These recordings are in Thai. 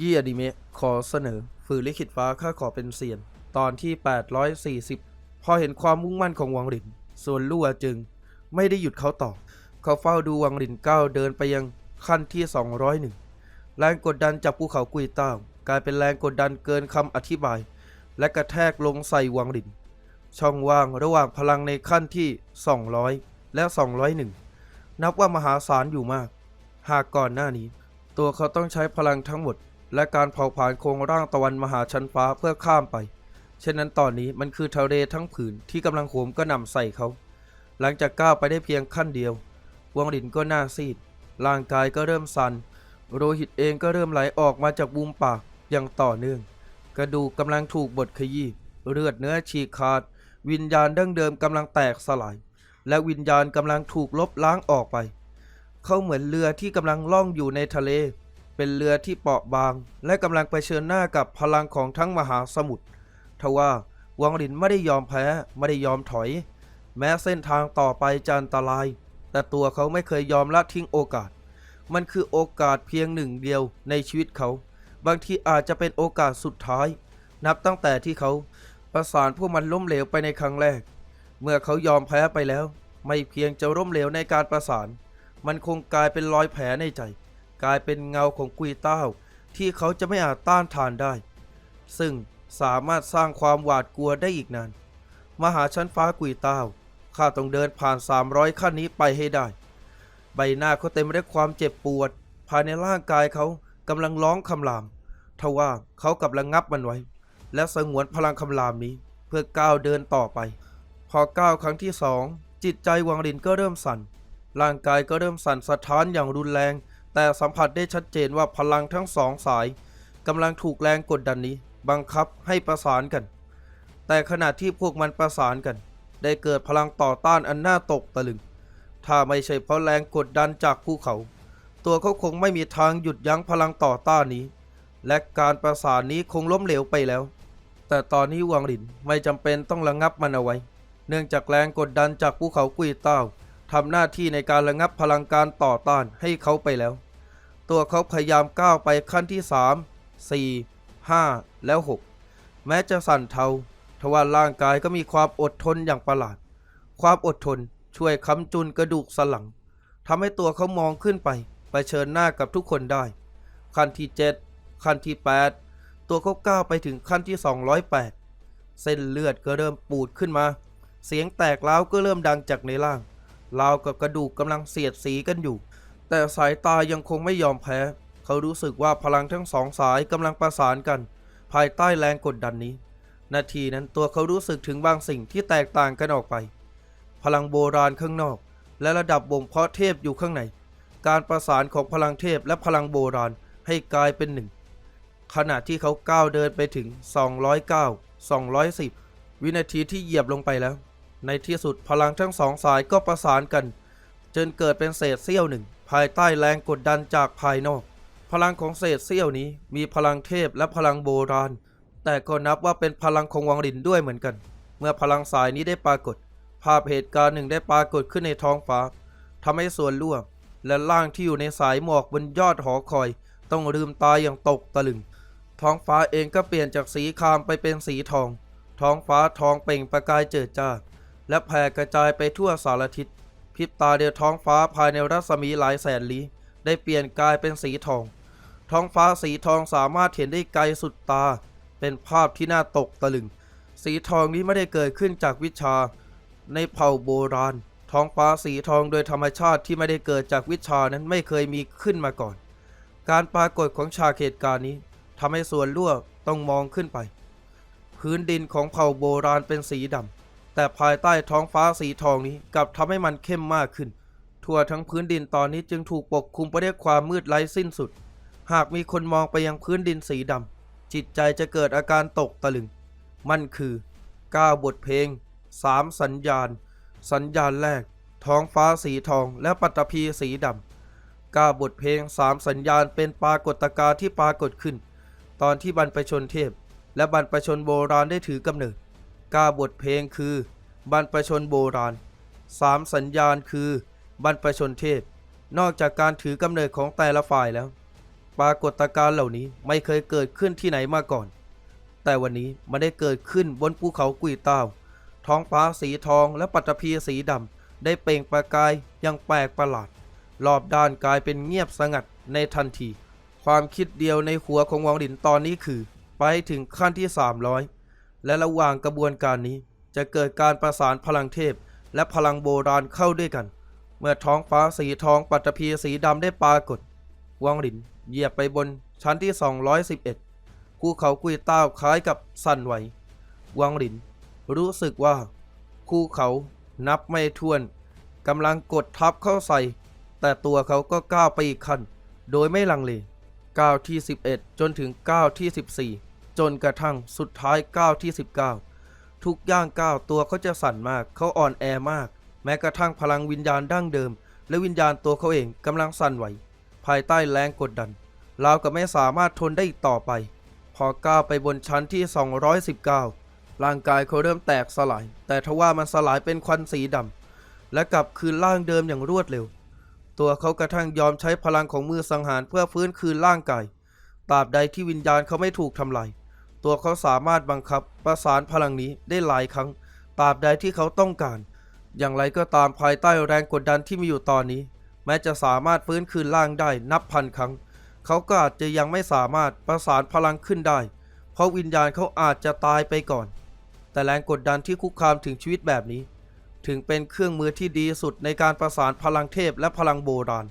ยี้อนิเมะขอเสนอฝืนลิขิตฟ้าข้าขอเป็นเซียน ตอนที่ 840 พอเห็นความมุ่งมั่นของวังหลิน ส่วนลู่จึง ไม่ได้หยุดเขาต่อ เขาเฝ้าดูวังหลินก้าวเดินไปยังขั้นที่ 201 แรงกดดันจากภูเขากุยต้าวกลายเป็นแรงกดดันเกินคำอธิบาย และกระแทกลงใส่วังหลิน ช่องว่างระหว่างพลังในขั้นที่ 200 และ 201 นับว่ามหาศาลอยู่มาก หากก่อนหน้านี้ ตัวเขาต้องใช้พลังทั้งหมด และการเผาผลาญโครงร่างตะวันมหาชั้นฟ้าเพื่อข้ามไป เช่นนั้นตอนนี้มันคือทะเลทั้งผืนที่กำลังโหมกระหน่ำใส่เขา หลังจากก้าวไปได้เพียงขั้นเดียววังหลินก็หน้าซีด ร่างกายก็เริ่มสัน่นโลหิตเองก็เริ่มไหลออกมาจากบุมปากอย่างต่อเนื่อง กระดูกกำลังถูกบดขยี้ เลือดเนื้อฉีกขาด วิญญาณดั้งเดิมกำลังแตกสลาย และวิญญาณกำลังถูกลบล้างออกไป เขาเหมือนเรือที่กำลังล่องอยู่ในทะเล เป็นเรือที่เปราะบาง และกำลังเผชิญหน้ากับพลังของทั้งมหาสมุทรทว่าวังหลินไม่ได้ยอมแพ้ไม่ได้ยอมถอย แม้เส้นทางต่อไปจะอันตราย แต่ตัวเขาไม่เคยยอมละทิ้งโอกาส มันคือโอกาสเพียงหนึ่งเดียวในชีวิตเขา บางทีอาจจะเป็นโอกาสสุดท้าย นับตั้งแต่ที่เขาประสานพวกมันล้มเหลวไปในครั้งแรก เมื่อเขายอมแพ้ไปแล้ว ไม่เพียงจะล้มเหลวในการประสาน มันคงกลายเป็นรอยแผลในใจ กลายเป็นเงาของกุยเต้าที่เขาจะไม่อาจต้านทานได้ ซึ่งสามารถสร้างความหวาดกลัวได้อีกนานมหาชั้นฟ้ากุยเต้าข้าต้องเดินผ่าน 300 ขั้นนี้ไปให้ได้ ใบหน้าเขาเต็มไปด้วยความเจ็บปวด ภายในร่างกายเขากำลังร้องคำรามทว่าเขากลับระงับมันไว้ และสงวนพลังคำรามนี้เพื่อก้าวเดินต่อไป พอก้าวครั้งที่สองจิตใจวังลินก็เริ่มสั่น ร่างกายก็เริ่มสั่นสะท้านอย่างรุนแรง แต่สัมผัสได้ชัดเจนว่าพลังทั้งสองสายกำลังถูกแรงกดดันนี้ บังคับให้ประสานกัน แต่ขณะที่พวกมันประสานกัน ได้เกิดพลังต่อต้านอันน่าตกตะลึง ถ้าไม่ใช่เพราะแรงกดดันจากภูเขา ตัวเขาคงไม่มีทางหยุดยั้งพลังต่อต้านนี้ และการประสานนี้คงล้มเหลวไปแล้ว แต่ตอนนี้วังหลินไม่จำเป็นต้องระงับมันเอาไว้ เนื่องจากแรงกดดันจากภูเขากุยเต้า ทำหน้าที่ในการระงับพลังการต่อต้านให้เขาไปแล้ว ตัวเขาพยายามก้าวไปขั้นที่ 3 4 5 แล้ว 6 แม้จะสั่นเทาทว่าร่างกายก็มีความอดทนอย่างประหลาด ความอดทนช่วยค้ำจุนกระดูกสันหลังทำให้ตัวเขามองขึ้นไปไปเชิญหน้ากับทุกคนได้ ขั้นที่ 7 ขั้นที่ 8 ตัวเขาก้าวไปถึงขั้นที่ 208 เส้นเลือดก็เริ่มปูดขึ้นมา เสียงแตกร้าวก็เริ่มดังจากในร่าง ราวกับกระดูกกำลังเสียดสีกันอยู่ แต่สายตายังคงไม่ยอมแพ้ เขารู้สึกว่าพลังทั้งสองสายกำลังประสานกัน ภายใต้แรงกดดันนี้ นาทีนั้นตัวเขารู้สึกถึงบางสิ่งที่แตกต่างกันออกไป พลังโบราณข้างนอก และระดับบ่มเพาะเทพอยู่ข้างใน การประสานของพลังเทพและพลังโบราณให้กลายเป็นหนึ่งขณะที่เขาก้าวเดินไปถึง 209 210 วินาทีที่เหยียบลงไปแล้ว ในที่สุดพลังทั้งสองสายก็ประสานกัน จนเกิดเป็นเศษเสี้ยวหนึ่ง ภายใต้แรงกดดันจากภายนอก พลังของเศษเสี้ยวนี้มีพลังเทพและพลังโบราณ แต่ก็นับว่าเป็นพลังของวังลินด้วยเหมือนกัน เมื่อพลังสายนี้ได้ปรากฏ ภาพเหตุการณ์หนึ่งได้ปรากฏขึ้นในท้องฟ้าทำให้ส่วนล่วงและร่างที่อยู่ในสายหมอกบนยอดหอคอย ต้องลืมตายอย่างตกตะลึง ท้องฟ้าเองก็เปลี่ยนจากสีครามไปเป็นสีทอง ท้องฟ้าทองเปล่งประกายเจิดจ้า และแผ่กระจายไปทั่วสารทิศพริบตาเดียวท้องฟ้าภายในรัศมีหลายแสนลี้ได้เปลี่ยนกลายเป็นสีทอง ท้องฟ้าสีทองสามารถเห็นได้ไกลสุดตา เป็นภาพที่น่าตกตะลึง สีทองนี้ไม่ได้เกิดขึ้นจากวิชา ในเผ่าโบราณ ท้องฟ้าสีทองโดยธรรมชาติที่ไม่ได้เกิดจากวิชานั้นไม่เคยมีขึ้นมาก่อน การปรากฏของฉากเหตุการณ์นี้ทำให้ส่วนรั่วต้องมองขึ้นไป พื้นดินของเผ่าโบราณเป็นสีดำ แต่ภายใต้ท้องฟ้าสีทองนี้กลับทำให้มันเข้มมากขึ้น ทั่วทั้งพื้นดินตอนนี้จึงถูกปกคลุมไปด้วยความมืดไร้สิ้นสุด หากมีคนมองไปยังพื้นดินสีดำจิตใจจะเกิดอาการตกตะลึง มันคือ9บทเพลง3สัญญาณ สัญญาณแรก ท้องฟ้าสีทองและปัตตภีสีดำ9บทเพลง3สัญญาณเป็นปรากฏการณ์ที่ปรากฏขึ้น ตอนที่บรรพชนเทพ และบรรพชนโบราณได้ถือกำเนิด 9 บทเพลงคือ บรรพชนโบราณ 3 สัญญาณคือบรรพชนเทพ นอกจากการถือกำเนิดของแต่ละฝ่ายแล้ว ปรากฏการณ์เหล่านี้ไม่เคยเกิดขึ้นที่ไหนมาก่อน แต่วันนี้มันได้เกิดขึ้นบนภูเขากุยต้าวท้องฟ้าสีทองและปัตภีสีดำได้เปล่งประกายอย่างแปลกประหลาด รอบด้านกลายเป็นเงียบสงัดในทันที ความคิดเดียวในหัวของวังหลินตอนนี้คือ ไปถึงขั้นที่ 300 และระหว่างกระบวนการนี้จะเกิดการประสานพลังเทพ และพลังโบราณเข้าด้วยกัน เมื่อท้องฟ้าสีทองปัตภีสีดำได้ปรากฏ วังหลินเหยียบไปบนชั้นที่ 211ภูเขากุยต้าคล้ายกับสั่นไหว วังหลิน รู้สึกว่าภูเขานับไม่ถ้วนกำลังกดทับเข้าใส่ แต่ตัวเขาก็ก้าวไปอีกขั้น โดยไม่ลังเลก้าวที่ 11 จนถึงก้าวที่ 14 จนกระทั่งสุดท้ายก้าวที่ 19 ทุกย่างก้าวตัวเขาจะสั่นมากเขาอ่อนแอมาก แม้กระทั่งพลังวิญญาณดั้งเดิม และวิญญาณตัวเขาเองกำลังสั่นไหว ภายใต้แรงกดดันราวกับไม่สามารถทนได้อีกต่อไป พอก้าวไปบนชั้นที่ 219 ร่างกายเขาเริ่มแตกสลาย แต่ทว่ามันสลายเป็นควันสีดำและกลับคืนร่างเดิมอย่างรวดเร็ว ตัวเขากระทั่งยอมใช้พลังของมือสังหารเพื่อฟื้นคืนร่างกายตราบใดที่วิญญาณเขาไม่ถูกทำลาย ตัวเขาสามารถบังคับประสานพลังนี้ได้หลายครั้งตราบใดที่เขาต้องการ อย่างไรก็ตามภายใต้แรงกดดันที่มีอยู่ตอนนี้ แม้จะสามารถฟื้นคืนร่างได้นับพันครั้ง เขาก็อาจจะยังไม่สามารถประสานพลังขึ้นได้ เพราะวิญญาณเขาอาจจะตายไปก่อน แต่แรงกดดันที่คุกคามถึงชีวิตแบบนี้ ถึงเป็นเครื่องมือที่ดีสุดในการประสานพลังเทพและพลังโบราณ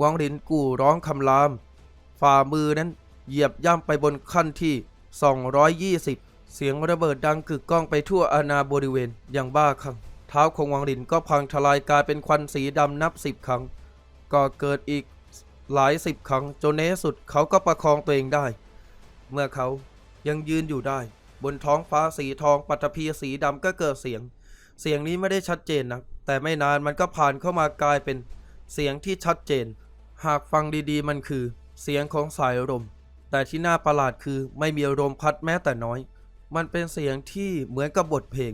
วังหลินกู่ร้องคำราม ฝ่ามือนั้นเหยียบย่ำไปบนขั้นที่ 220 เสียงระเบิดดังกึกก้องไปทั่วอาณาบริเวณ อย่างบ้าคลั่งเท้าของวังหลินก็พังทลายกลายเป็นควันสีดำนับสิบครั้ง ก็เกิดอีกหลายสิบครั้งจนในที่สุดเขาก็ประคองตัวเองได้ เมื่อเขายังยืนอยู่ได้ บนท้องฟ้าสีทองปัตภีสีดำก็เกิดเสียง เสียงนี้ไม่ได้ชัดเจนนะแต่ไม่นานมันก็ผ่านเข้ามากลายเป็นเสียงที่ชัดเจน หากฟังดีๆ มันคือ เสียงของสายลม แต่ที่น่าประหลาดคือไม่มีลมพัดแม้แต่น้อย มันเป็นเสียงที่เหมือนกับบทเพลง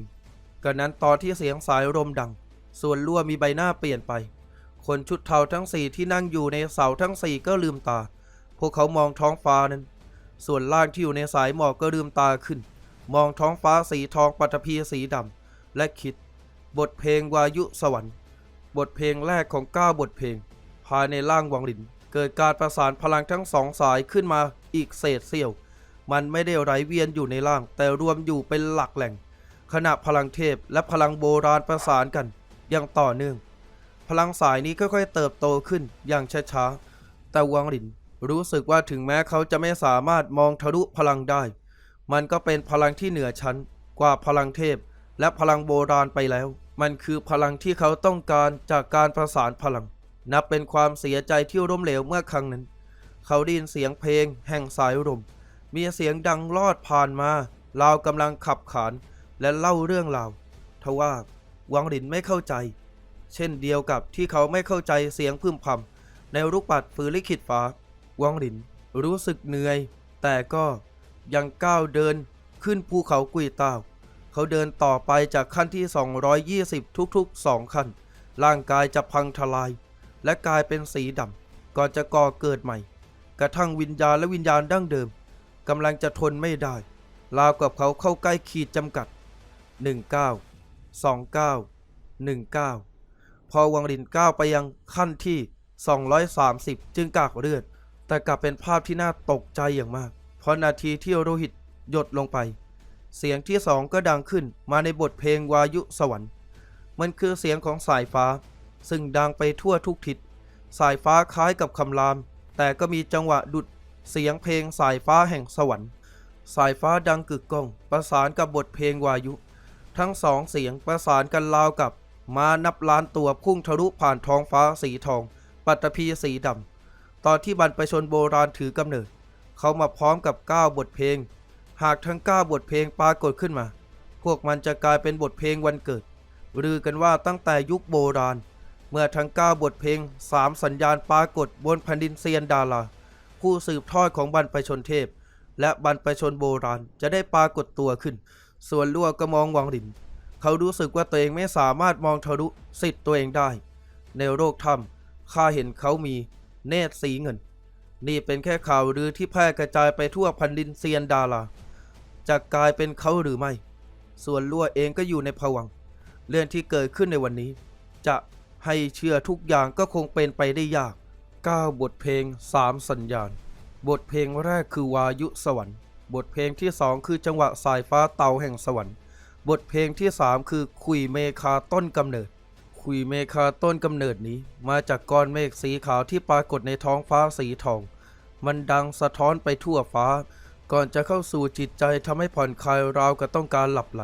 กระนั้นตอนที่เสียงสายลมดัง ส่วนลั่วมีใบหน้าเปลี่ยนไป คนชุดเทาทั้งสี่ที่นั่งอยู่ในเสาทั้งสี่ก็ลืมตา พวกเขามองท้องฟ้านั้น ส่วนล่างที่อยู่ในสายหมอกก็ลืมตาขึ้น มองท้องฟ้าสีทองปัตภีสีดำและคิด บทเพลงวายุสวรรค์ บทเพลงแรกของ9บทเพลง ภายในร่างวังหลิน เกิดการประสานพลังทั้งสองสายขึ้นมา อีกเศษเสี้ยว มันไม่ได้ไหลเวียนอยู่ในร่าง แต่รวมอยู่เป็นหลักแหล่ง ขณะพลังเทพและพลังโบราณประสานกันอย่างต่อเนื่อง พลังสายนี้ค่อยๆเติบโตขึ้นอย่างช้าๆแต่วังหลินรู้สึกว่าถึงแม้เขาจะไม่สามารถมองทะลุพลังได้ มันก็เป็นพลังที่เหนือชั้นกว่าพลังเทพ และพลังโบราณไปแล้ว มันคือพลังที่เขาต้องการจากการประสานพลัง นับเป็นความเสียใจที่ล้มเหลวเมื่อครั้งนั้น เขาได้ยินเสียงเพลงแห่งสายลมมีเสียงดังลอดผ่านมาราวกำลังขับขานและเล่าเรื่องราวทว่าวังหลินไม่เข้าใจ เช่นเดียวกับที่เขาไม่เข้าใจเสียงพึมพำในลูกปัดฝืนลิขิตฟ้า วังหลินรู้สึกเหนื่อย แต่ก็ยังก้าวเดินขึ้นภูเขากุยต้าวเขาเดินต่อไปจากขั้นที่ 220 ทุกๆ2ขั้น ร่างกายจะพังทลาย และกลายเป็นสีดำก่อนจะก่อเกิดใหม่ กระทั่งวิญญาณและวิญญาณดั้งเดิมกำลังจะทนไม่ได้ราวกับเขาเข้าใกล้ขีดจำกัด 19 29 19 พอวังลินก้าวไปยังขั้นที่ 230 จึงกากเลือด แต่กลับเป็นภาพที่น่าตกใจอย่างมาก เพราะนาทีที่โลหิตหยดลงไป เสียงที่สองก็ดังขึ้นมาในบทเพลงวายุสวรรค์ มันคือเสียงของสายฟ้า ซึ่งดังไปทั่วทุกทิศ สายฟ้าคล้ายกับคำราม แต่ก็มีจังหวะดุดเสียงเพลงสายฟ้าแห่งสวรรค์ สายฟ้าดังกึกก้อง ประสานกับบทเพลงวายุ ทั้งสองเสียงประสานกันราวกับมานับล้านตัวพุ่งทะลุผ่านท้องฟ้าสีทอง ปัตตภีสีดำ ตอนที่บรรพชนโบราณถือกำเนิด เขามาพร้อมกับ 9 บทเพลง หากทั้ง 9 บทเพลงปรากฏขึ้นมา พวกมันจะกลายเป็นบทเพลงวันเกิดลือกันว่าตั้งแต่ยุคโบราณ เมื่อทั้ง 9 บทเพลง 3 สัญญาณปรากฏบนแผ่นดินเซียนดาราผู้สืบทอดของบรรพชนเทพ และบรรพชนโบราณจะได้ปรากฏตัวขึ้น ส่วนลั่วก็มองวังหลิน เขารู้สึกว่าตัวเองไม่สามารถมองทะลุสิทธิ์ตัวเองได้ ในโลกถ้ำข้าเห็นเขามีเนตรสีเงิน นี่เป็นแค่ข่าวลือที่แพร่กระจายไปทั่วพันดินเซียนดาราจะกลายเป็นเขาหรือไม่ ส่วนลั่วเองก็อยู่ในภวัง เรื่องที่เกิดขึ้นในวันนี้ จะ ให้เชื่อทุกอย่างก็คงเป็นไปได้ยาก 9 บทเพลง 3 สัญญาณ บทเพลงแรกคือวายุสวรรค์ บทเพลงที่ 2 คือจังหวะสายฟ้าเตาแห่งสวรรค์ บทเพลงที่ 3 คือคุยเมคาต้นกำเนิด คุยเมคาต้นกำเนิดนี้ มาจากก้อนเมฆสีขาวที่ปรากฏในท้องฟ้าสีทอง มันดังสะท้อนไปทั่วฟ้า ก่อนจะเข้าสู่จิตใจทำให้ผ่อนคลายราวกับต้องการหลับไหล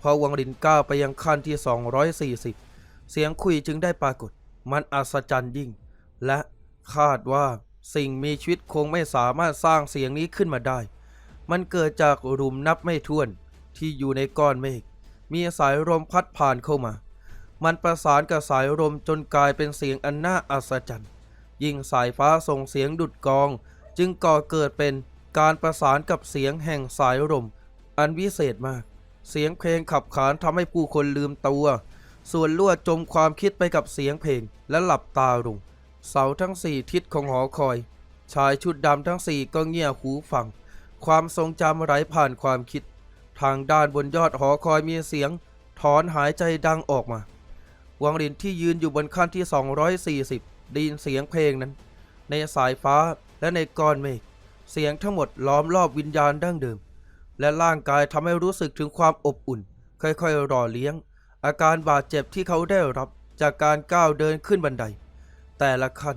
พอวังลินก้าวไปยังขั้นที่ 240 เสียงคุยจึงได้ปรากฏ มันอัศจรรย์ยิ่ง และคาดว่าสิ่งมีชีวิตคงไม่สามารถสร้างเสียงนี้ขึ้นมาได้ มันเกิดจากหลุมนับไม่ถ้วนที่อยู่ในก้อนเมฆ มีสายลมพัดผ่านเข้ามา มันประสานกับสายลมจนกลายเป็นเสียงอันน่าอัศจรรย์ ยิ่งสายฟ้าส่งเสียงดุดกอง จึงก่อเกิดเป็นการประสานกับเสียงแห่งสายลมอันวิเศษมาก เสียงเพลงขับขานทำให้ผู้คนลืมตัว ส่วนลวดจมความคิดไปกับเสียงเพลงและหลับตาลงเสาทั้งสี่ทิศของหอคอย ชายชุดดำทั้งสี่ก็เงี่ยหูฟัง ความทรงจำไหลผ่านความคิด ทางด้านบนยอดหอคอยมีเสียง ถอนหายใจดังออกมา วังลินที่ยืนอยู่บนขั้นที่ 240ไดยินเสียงเพลงนั้น ในสายฟ้าและในก้อนเมฆเสียงทั้งหมดล้อมรอบวิญญาณดั้งเดิม และร่างกายทำให้รู้สึกถึงความอบอุ่น ค่อยๆรอเลี้ยง อาการบาดเจ็บที่เขาได้รับจากการก้าวเดินขึ้นบันได แต่ละขั้น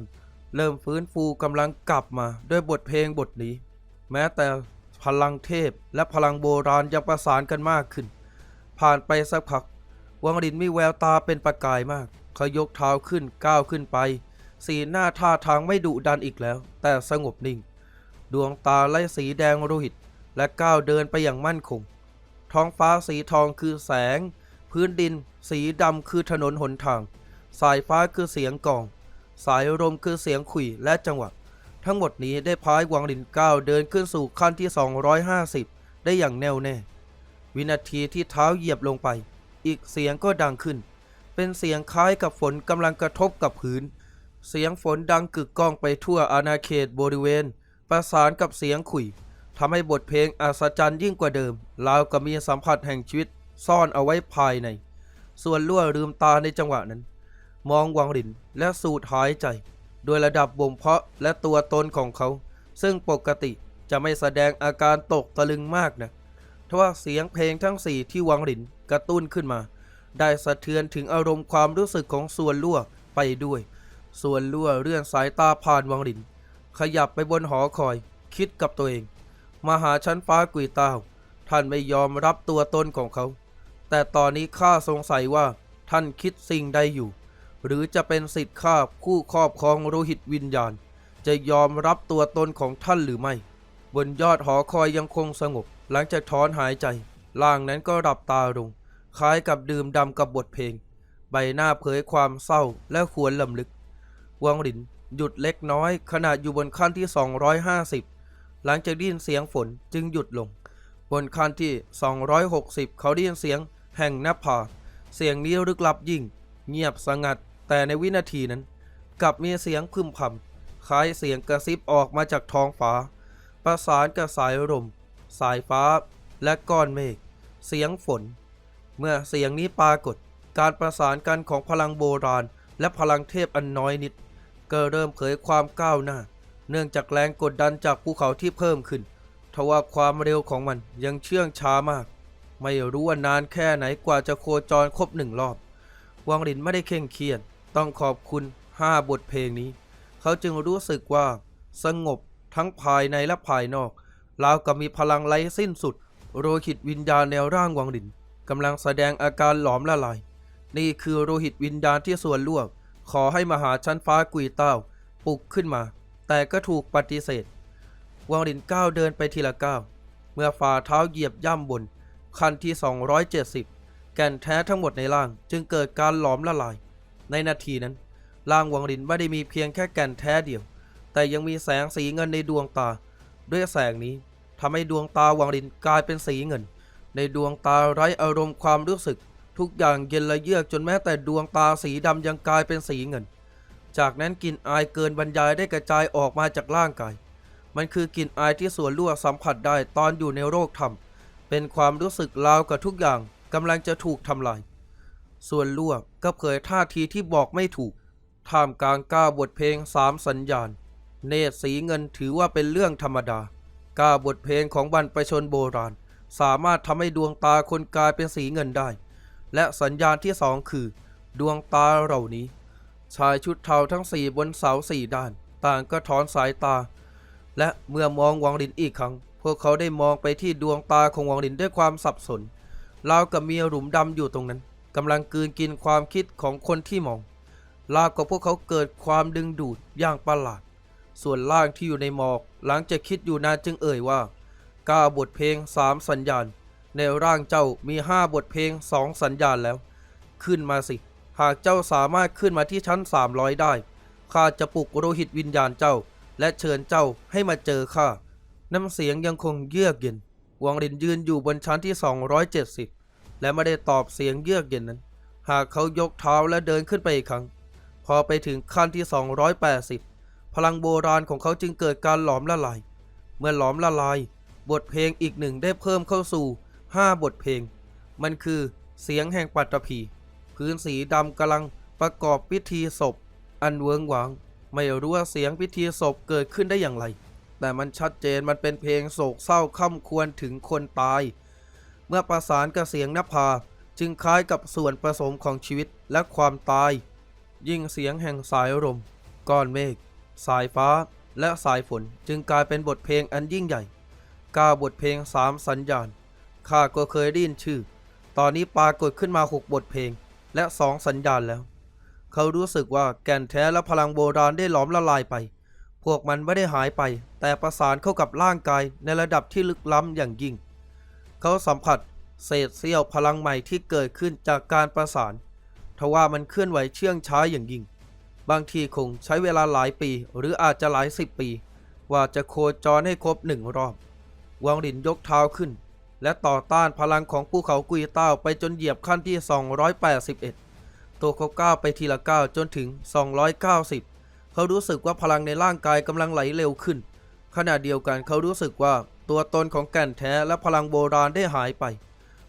เริ่มฟื้นฟูกำลังกลับมาด้วยบทเพลงบทนี้ แม้แต่พลังเทพและพลังโบราณยังประสานกันมากขึ้น ผ่านไปสักพัก วังลินมีแววตาเป็นประกายมากเขายกเท้าขึ้นก้าวขึ้นไป สีหน้าท่าทางไม่ดุดันอีกแล้ว แต่สงบนิ่ง ดวงตาไล่สีแดงโลหิต และก้าวเดินไปอย่างมั่นคง ท้องฟ้าสีทองคือแสง พื้นดิน สีดำคือถนนหนทาง สายฟ้าคือเสียงกอง สายลมคือเสียงขุยและจังหวะ ทั้งหมดนี้ได้พายวังลินก้าวเดินขึ้นสู่ขั้นที่ 250 ได้อย่างแน่วแน่ วินาทีที่เท้าเหยียบลงไป อีกเสียงก็ดังขึ้น เป็นเสียงคล้ายกับฝนกำลังกระทบกับพื้น เสียงฝนดังกึกก้องไปทั่วอาณาเขตบริเวณ ประสานกับเสียงขุยทำให้บทเพลงอัศจรรย์ยิ่งกว่าเดิมราวกับมีสัมผัสแห่งชีวิต ซ่อนเอาไว้ภายใน ส่วนลั่วลืมตาในจังหวะนั้น มองวังหลินและสูดหายใจ โดยระดับบ่มเพาะและตัวตนของเขา ซึ่งปกติจะไม่แสดงอาการตกตะลึงมากนะทว่าเสียงเพลงทั้งสี่ที่วังหลินกระตุ้นขึ้นมา ได้สะเทือนถึงอารมณ์ความรู้สึกของส่วนลั่วไปด้วย ส่วนลั่วเลื่อนสายตาผ่านวังหลิน ขยับไปบนหอคอย คิดกับตัวเองมาหาชั้นฟ้ากุยต้าท่านไม่ยอมรับตัวตนของเขา แต่ตอนนี้ข้าสงสัยว่าท่านคิดสิ่งใดอยู่ หรือจะเป็นสิทธิ์ข้าผู้ครอบครองโลหิตวิญญาณ จะยอมรับตัวตนของท่านหรือไม่ บนยอดหอคอยยังคงสงบ หลังจากถอนหายใจล่างนั้นก็หลับตาลงคล้ายกับดื่มดำกับบทเพลง ใบหน้าเผยความเศร้าและขวนลำลึกวังหลินหยุดเล็กน้อยขณะอยู่บนขั้นที่ 250 หลังจากได้ยินเสียงฝนจึงหยุดลง บนขั้นที่ 260 เขาได้ยินเสียง แห่งนภาเสียงนี้ลึกลับยิ่ง เงียบสงัด แต่ในวินาทีนั้น กลับมีเสียงพึมพำคล้ายเสียงกระซิบออกมาจากท้องฟ้า ประสานกับสายลมสายฟ้าและก้อนเมฆเสียงฝน เมื่อเสียงนี้ปรากฏ การประสานกันของพลังโบราณ และพลังเทพอันน้อยนิด ก็เริ่มเผยความก้าวหน้า เนื่องจากแรงกดดันจากภูเขาที่เพิ่มขึ้นทว่าความเร็วของมันยังเชื่องช้ามาก ไม่รู้ว่านานแค่ไหนกว่าจะโคจรครบหนึ่งรอบ วังลินไม่ได้เข่งเครียด ต้องขอบคุณห้าบทเพลงนี้ เขาจึงรู้สึกว่า สงบทั้งภายในและภายนอกราวกับมีพลังไร้สิ้นสุด โรหิตวิญญาณแนวร่างวังลินกำลังแสดงอาการหลอมละลาย นี่คือโรหิตวิญญาณที่ส่วนล่วงขอให้มหาชั้นฟ้ากุยเต้าปลุกขึ้นมา แต่ก็ถูกปฏิเสธ วังลินก้าวเดินไปทีละก้าว เมื่อฝ่าเท้าเหยียบย่ำบน ขั้นที่ 270 แก่นแท้ทั้งหมดในร่าง จึงเกิดการหลอมละลาย ในนาทีนั้นร่างวังลินไม่ได้มีเพียงแค่แก่นแท้เดียว แต่ยังมีแสงสีเงินในดวงตา ด้วยแสงนี้ทำให้ดวงตาวังลินกลายเป็นสีเงิน ในดวงตาไร้อารมณ์ความรู้สึก ทุกอย่างเย็นละเยือกจนแม้แต่ดวงตาสีดำยังกลายเป็นสีเงิน จากนั้นกลิ่นอายเกินบรรยายได้กระจายออกมาจากร่างกาย มันคือกลิ่นอายที่ส่วนรั่วสัมผัสได้ตอนอยู่ในโรคธรรม เป็นความรู้สึกราวกับทุกอย่างกำลังจะถูกทำลาย ส่วนรั่วก็เผยท่าทีที่บอกไม่ถูก ท่ามกลางก้าบทเพลงสามสัญญาณ เนตรสีเงินถือว่าเป็นเรื่องธรรมดา ก้าบทเพลงของบรรพชนโบราณ สามารถทำให้ดวงตาคนกลายเป็นสีเงินได้ และสัญญาณที่สองคือ ดวงตาเหล่านี้ ชายชุดเทาทั้งสี่บนเสาสี่ด้าน ต่างก็ถอนสายตา และเมื่อมองวังลินอีกครั้ง พวกเขาได้มองไปที่ดวงตาของวังลินด้วยความสับสนราวกับมีหลุมดำอยู่ตรงนั้นกำลังกืนกินความคิดของคนที่มองราวกับพวกเขาเกิดความดึงดูดอย่างประหลาด ส่วนล่างที่อยู่ในหมอกหลังจากคิดอยู่นานจึงเอ่ยว่าก้าบทเพลงสามสัญญาณ ในร่างเจ้ามีห้าบทเพลงสองสัญญาณแล้ว ขึ้นมาสิ หากเจ้าสามารถขึ้นมาที่ชั้น300ได้ข้าจะปลุกโรหิตวิญญาณเจ้า และเชิญเจ้าให้มาเจอข้า น้ำเสียงยังคงเยือกเย็น วังรินยืนอยู่บนชั้นที่ 270 และไม่ได้ตอบเสียงเยือกเย็นนั้น หากเขายกเท้าและเดินขึ้นไปอีกครั้ง พอไปถึงขั้นที่ 280 พลังโบราณของเขาจึงเกิดการหลอมละลาย เมื่อหลอมละลาย บทเพลงอีกหนึ่งได้เพิ่มเข้าสู่ 5 บทเพลง มันคือเสียงแห่งปัตตภีพื้นสีดำกำลังประกอบพิธีศพ อันเวิงหวาง ไม่รู้ว่าเสียงพิธีศพเกิดขึ้นได้อย่างไร แต่มันชัดเจนมันเป็นเพลงโศกเศร้าค่ำควรถึงคนตาย เมื่อประสานกับเสียงนภาจึงคล้ายกับส่วนผสมของชีวิตและความตาย ยิ่งเสียงแห่งสายลมก้อนเมฆสายฟ้าและสายฝนจึงกลายเป็นบทเพลงอันยิ่งใหญ่กาบทเพลงสามสัญญาณข้าก็เคยได้ยินชื่อ ตอนนี้ปรากฏขึ้นมาหกบทเพลงและสองสัญญาณแล้ว เขารู้สึกว่าแก่นแท้และพลังโบราณได้หลอมละลายไป พวกมันไม่ได้หายไป แต่ประสานเข้ากับร่างกายในระดับที่ลึกล้ำอย่างยิ่ง เขาสัมผัสเศษเสี้ยวพลังใหม่ที่เกิดขึ้นจากการประสาน ทว่ามันเคลื่อนไหวเชื่องช้าอย่างยิ่ง บางทีคงใช้เวลาหลายปีหรืออาจจะหลายสิบปี ว่าจะโคจรให้ครบหนึ่งรอบวางหลินยกเท้าขึ้น และต่อต้านพลังของภูเขากุยเต้าไปจนเหยียบขั้นที่ 281 ตัวเขาก้าวไปทีละก้าวจนถึง 290 เขารู้สึกว่าพลังในร่างกายกำลังไหลเร็วขึ้น ขณะเดียวกันเขารู้สึกว่าตัวตนของแก่นแท้และพลังโบราณได้หายไป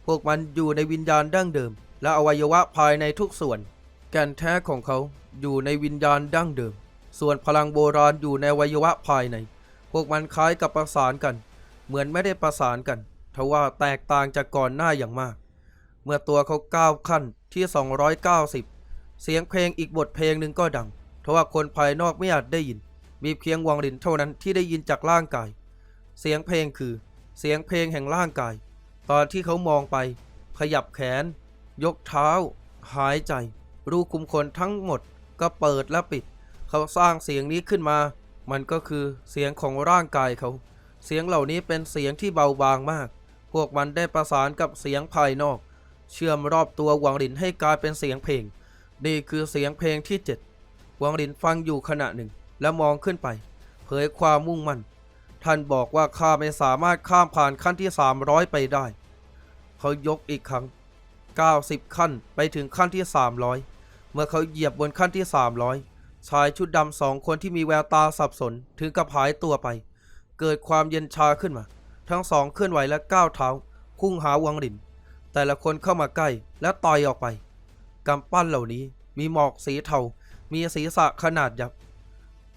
พวกมันอยู่ในวิญญาณดั้งเดิม และอวัยวะภายในทุกส่วน แก่นแท้ของเขาอยู่ในวิญญาณดั้งเดิม ส่วนพลังโบราณอยู่ในอวัยวะภายใน พวกมันคล้ายกับประสานกัน เหมือนไม่ได้ประสานกันทว่าแตกต่างจากก่อนหน้าอย่างมาก เมื่อตัวเขาก้าวขั้นที่ 290 เสียงเพลงอีกบทเพลงหนึ่งก็ดัง ทว่าคนภายนอกไม่อาจได้ยิน มีเพียงวังลินเท่านั้นที่ได้ยินจากร่างกาย เสียงเพลงคือ เสียงเพลงแห่งร่างกาย ตอนที่เขามองไป ขยับแขน ยกเท้า หายใจ รูคุมขนทั้งหมด ก็เปิดและปิด เขาสร้างเสียงนี้ขึ้นมา มันก็คือเสียงของร่างกายเขา เสียงเหล่านี้เป็นเสียงที่เบาบางมาก พวกมันได้ประสานกับเสียงภายนอก เชื่อมรอบตัววังหลินให้กลายเป็นเสียงเพลง นี่คือเสียงเพลงที่เจ็ดวังหลินฟังอยู่ขณะหนึ่ง แล้วมองขึ้นไป เผยความมุ่งมั่น ท่านบอกว่าข้าไม่สามารถข้ามผ่านขั้นที่ 300 ไปได้ เขายกอีกครั้ง 90 ขั้นไปถึงขั้นที่ 300 เมื่อเขาเหยียบบนขั้นที่ 300 ชายชุดดำสองคนที่มีแววตาสับสนถึงกับหายตัวไป เกิดความเย็นชาขึ้นมา ทั้งสองเคลื่อนไหวและก้าวเท้าพุ่งหาวังหลิน แต่ละคนเข้ามาใกล้และต่อยออกไปกำปั้นเหล่านี้มีหมอกสีเทา มีศีรษะขนาดยักษ์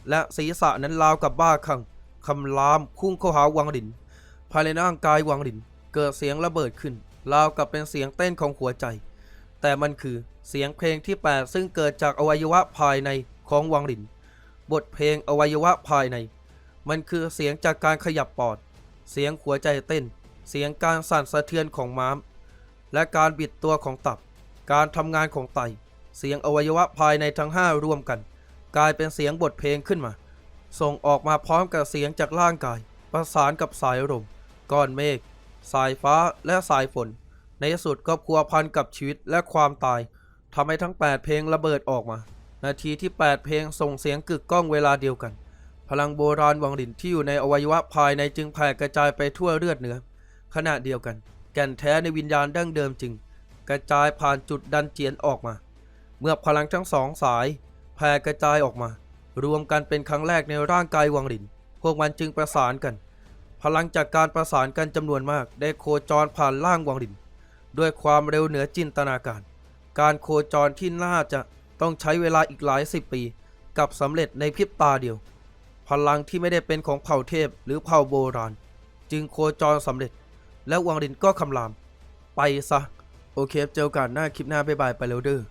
และศีรษะนั้นราวกับบ้าคลั่งคำรามพุ่งเข้าหาวังหลิน ภายในร่างกายวังหลิน เกิดเสียงระเบิดขึ้น ราวกับเป็นเสียงเต้นของหัวใจ แต่มันคือเสียงเพลงที่แปดซึ่งเกิดจากอวัยวะภายในของวังหลิน บทเพลงอวัยวะภายใน มันคือเสียงจากการขยับปอด เสียงหัวใจเต้น เสียงการสั่นสะเทือนของม้าม และการบิดตัวของตับ การทำงานของไต เสียงอวัยวะภายในทั้งห้ารวมกัน กลายเป็นเสียงบทเพลงขึ้นมา ส่งออกมาพร้อมกับเสียงจากร่างกาย ประสานกับสายลมก้อนเมฆสายฟ้าและสายฝน ในที่สุดก็พัวพันกับชีวิตและความตายทำให้ทั้ง 8 เพลงระเบิดออกมา นาทีที่ 8 เพลงส่งเสียงกึกก้องเวลาเดียวกัน พลังโบราณวังหลินที่อยู่ในอวัยวะภายในจึงแผ่กระจายไปทั่วเลือดเนื้อขณะเดียวกัน แก่นแท้ในวิญญาณดั้งเดิมจึง กระจายผ่านจุดดันเจียนออกมา เมื่อพลังทั้งสองสาย แผ่กระจายออกมา รวมกันเป็นครั้งแรกในร่างกายวังหลิน พวกมันจึงประสานกัน พลังจากการประสานกันจำนวนมาก ได้โคจรผ่านร่างวังหลิน ด้วยความเร็วเหนือจินตนาการ การโคจรที่น่าจะต้องใช้เวลาอีกหลายสิบปี กับสำเร็จในพริบตาเดียว พลังที่ไม่ได้เป็นของเผ่าเทพหรือเผ่าโบราณ จึงโคจรสำเร็จ และวังหลินก็คำราม ไปซะ โอเคเจอกันหน้าคลิปหน้าบ๊ายบายไปแล้วเด้อ